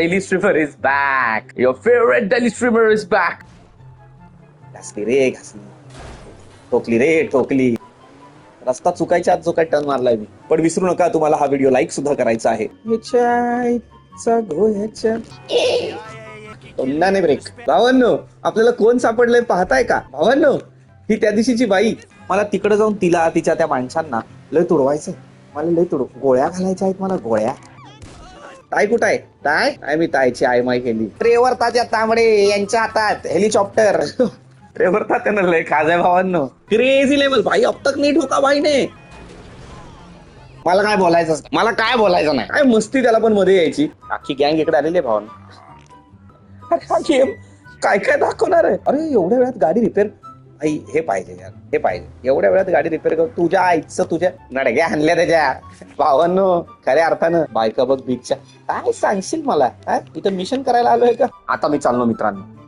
Daily streamer is back. Your favorite daily streamer is back. घासली रे घासली. ठोकली रे ठोकली रस्ता चुकायच्या आत जो काय टर्न मारलाय मी. पण विसरू नका तुम्हाला हा व्हिडिओ लाईक सुद्धा करायचा आहे. तोंडाने ब्रेक भावांनो आपल्याला कोण सापडलंय पाहताय का? भावांनो ही त्या दिवशीची बाई. मला तिकडे जाऊन तिला तिच्या त्या माणसांना लय तुडवायचं मला लय तुडव गोळ्या घालायच्या आहेत मला गोळ्या. ताई कुठं आहे? ताय आहे मी ताईची आई माय केली. ट्रेवर तात्या तांबडे यांच्या हातात हेलिकॉप्टर. ट्रेवर तात्यानं लय खाजाय भावांनो. क्रेझी लेवल भाई अब तक नीट होता भाई ने मला काय बोलायचं मला काय बोलायचं नाही? काय मस्ती त्याला पण मध्ये यायची. अख्खी गँग इकडे आलेली आहे भावांनो. अरे हा गेम काय काय दाखवणार आहे? अरे एवढ्या वेळात गाडी रिपेअर आई हे पाहिजे यार हे पाहिजे. एवढ्या वेळात गाडी रिपेअर कर तुझ्या आईचं तुझ्या नडग्या आणल्या त्याच्या. भावांनो खऱ्या अर्थानं. बायका बघ बीचच्या काय सांगशील मला? इथं मिशन करायला आलोय का? आता मी चाललो मित्रांनो.